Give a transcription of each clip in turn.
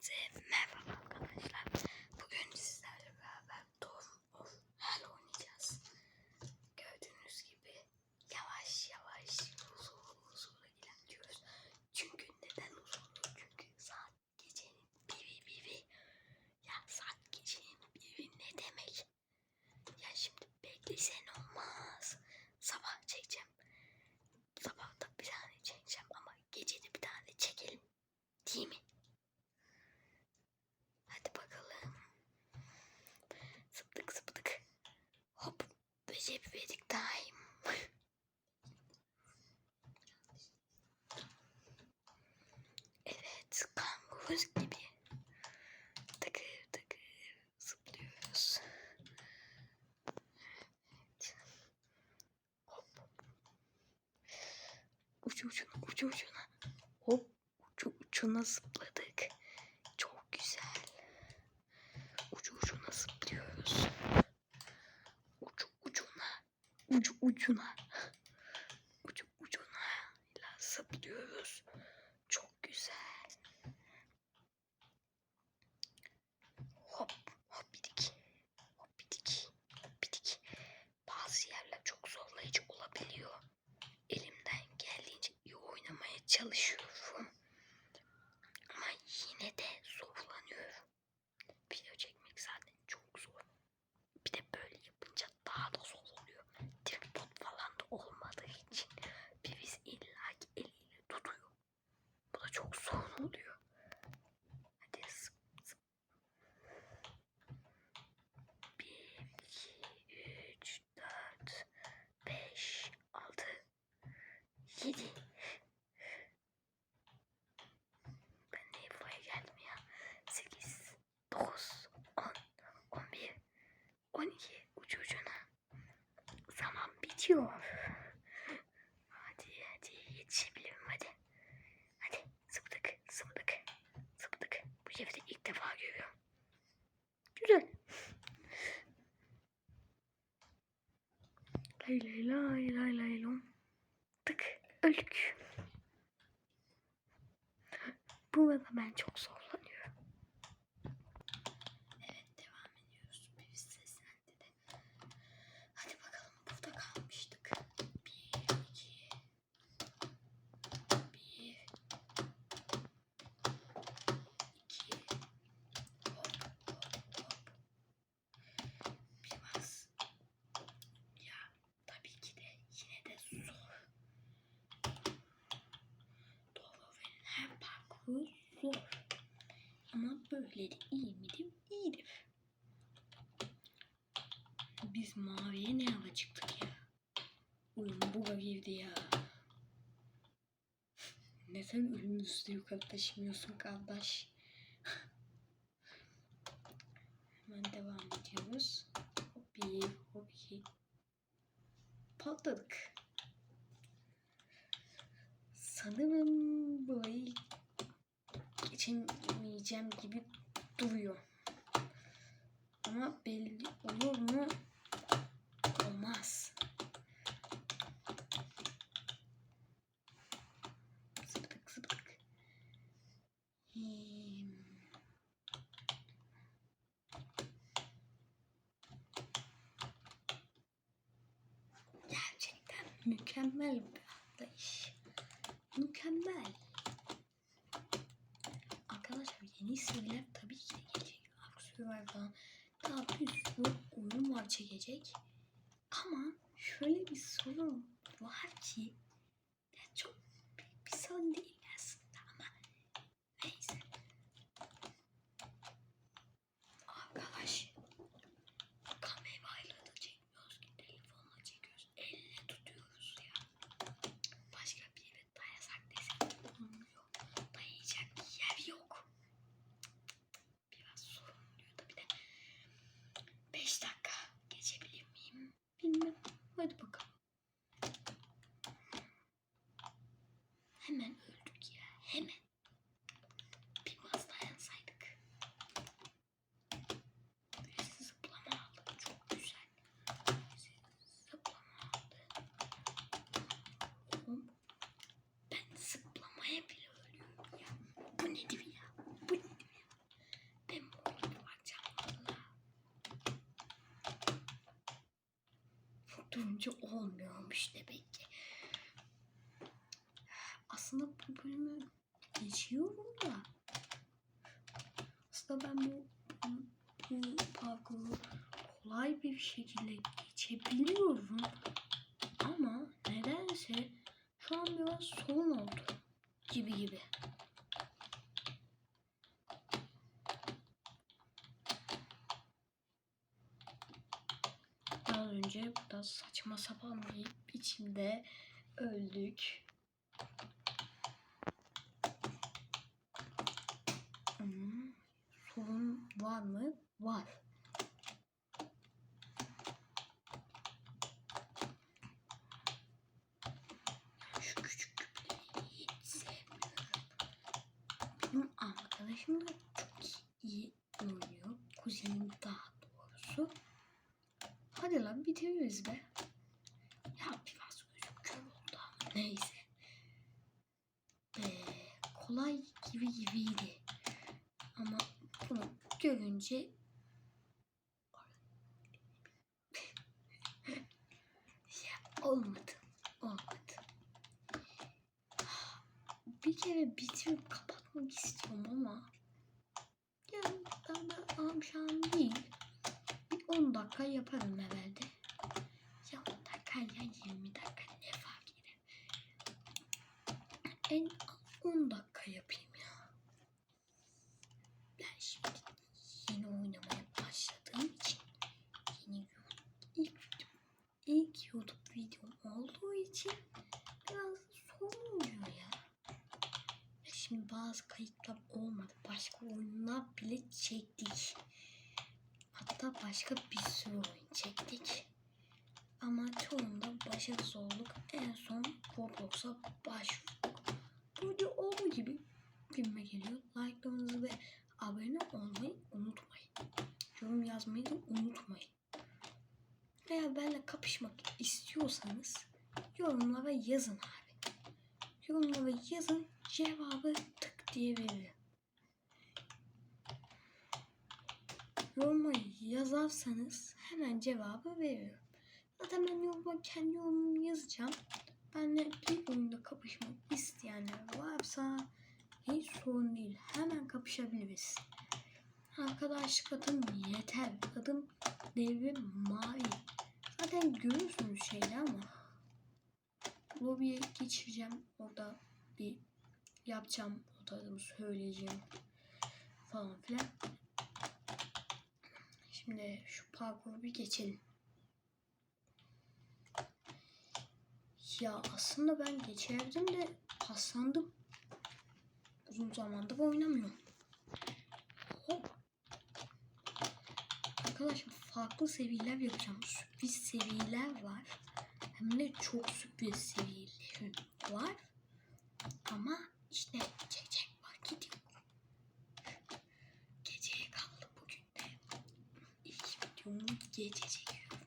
expensive. Kanguruz gibi. Tıkır tıkır zıplıyoruz. Evet. Hop. Ucu ucuna ucu ucuna. Hop. Ucu ucuna zıpladık. Çok güzel. Ucu ucuna zıplıyoruz. Ucu ucuna. Ucu ucuna. Bitiyor. Hadi hadi yetişebilirim hadi. Hadi zıptık zıptık zıptık. Bu evde ilk defa görüyorum. Güzel. Lay lay lay lay lay lom. Tık öldük. Burada ben çok zorlanıyorum. Evet devam ediyoruz. Bir seslendi de. Hadi bakalım burada kalmıştık. Bir, iki. Bir. iki. Hop hop hop. Biraz. Ya tabii ki de yine de zor. Doğru'nun her zor. Ama böyle de iyi midir? İyidir. Biz maviye ne hava çıktık ya? Uyum buga girdi ya. Neden ölümümüzü yukarı taşımıyorsun kardeş? Hemen devam ediyoruz. Hop bir, hop iki. Patladık. Sanırım burayı geçemeyeceğim gibi duruyor. Ama belli olur mu? Olmaz. Zıptık zıptık. Hmm. Gerçekten mükemmel bir atlayış. Mükemmel. Yeni seriler tabii ki de gelecek. Ark Survivor falan. Daha bir sürü oyun var çekecek. Ama şöyle bir sorun var ki ya çok bir sorun değil Ну, это пока. Ki olmuyormuş demek ki. Aslında bu bölümü geçiyorum da. Aslında ben bu, bu parkuru kolay bir şekilde geçebiliyorum. Ama nedense şu an biraz sorun oldu. Gibi gibi. Az önce burada saçma sapan bir biçimde öldük. Hmm, sorun var mı? Var. Şu küçük küpleri hiç sevmiyorum. Benim arkadaşım da çok iyi oynuyor. Kuzenim daha doğrusu. Hadi lan bitiririz be. Ya biraz gözüm kör oldu ama neyse. Be, kolay gibi gibiydi. Ama bunu görünce ya olmadı. Olmadı. Bir kere bitirip kapatmak istiyorum ama yani ben de akşam değil. Bir 10 dakika yaparım herhalde. Ya 10 dakika ya 20 dakika ne fark eder. En az 10 dakika yapayım ya. Ben şimdi yeni oynamaya başladığım için yeni ilk, ilk YouTube videom olduğu için biraz sorun oluyor ya. Ve Şimdi bazı kayıtlar olmadı. Başka oyunlar bile çektik. Hatta başka bir sürü oyun çektik. Ama çoğunda başarısız olduk. En son Roblox'a başvurduk. Bu video olduğu gibi filme geliyor. Like'larınızı ve abone olmayı unutmayın. Yorum yazmayı da unutmayın. Eğer benimle kapışmak istiyorsanız yorumlara yazın abi. Yorumlara yazın cevabı tık diye veririm. yoruma yazarsanız hemen cevabı veriyorum. Zaten ben yoruma kendi yorumumu yazacağım. Benle bir oyunda kapışmak isteyenler varsa hiç sorun değil. Hemen kapışabiliriz. Arkadaşlık adım yeter. Adım devrim mavi. Zaten görürsünüz şeyler ama lobiye geçireceğim. Orada bir yapacağım. O adımı söyleyeceğim falan filan. Şimdi şu parkuru bir geçelim. Ya aslında ben geçerdim de paslandım. Uzun zamandır oynamıyorum. Hop. Arkadaşlar farklı seviyeler yapacağım. Sürpriz seviyeler var. Hem de çok sürpriz seviyeleri var. Ama işte çekecek vakit yok. Geceye kaldı bugün de. İlk videomu gece çekiyorum.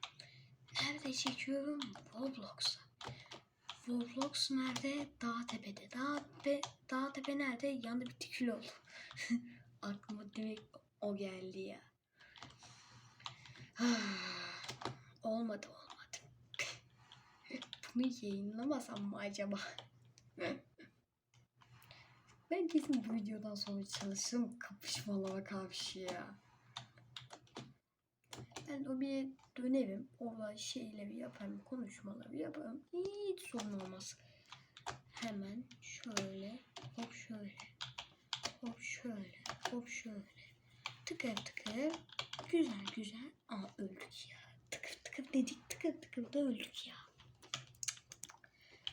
Nerede çekiyorum? Roblox'ta. Roblox nerede? Dağ tepede. Dağ tepe, dağ tepe nerede? Yanında bir tikil oldu. Aklıma direkt o geldi ya. olmadı olmadı. Bunu yayınlamasam mı acaba? ben kesin bu videodan sonra çalışırım kapışmalara karşı ya. Ben o bir dönerim. Orada şeyleri yaparım, konuşmaları yaparım. Hiç sorun olmaz. Hemen şöyle, hop şöyle, hop şöyle, hop şöyle. Tıkır tıkır. Güzel güzel. Aa öldük ya. Tıkır tıkır dedik tıkır tıkır da öldük ya.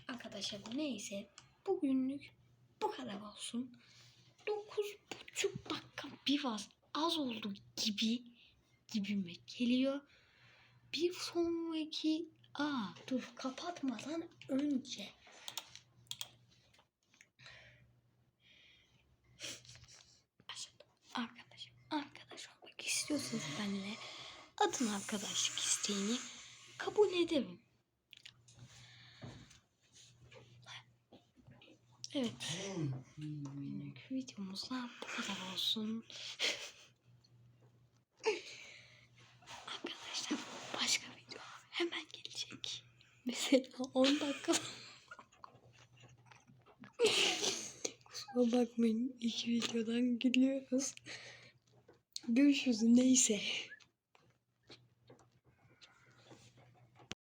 Arkadaşlar neyse. Bugünlük bu kadar olsun. Dokuz buçuk dakika biraz az oldu gibi gibime geliyor. Bir sonraki Aa dur kapatmadan önce Arkadaş, arkadaş olmak istiyorsanız benimle atın arkadaşlık isteğini kabul ederim. Evet. Bugünlük videomuzda bu kadar olsun. Neyse 10 dakika. Kusura bakmayın iki videodan gülüyoruz. Görüşürüz neyse.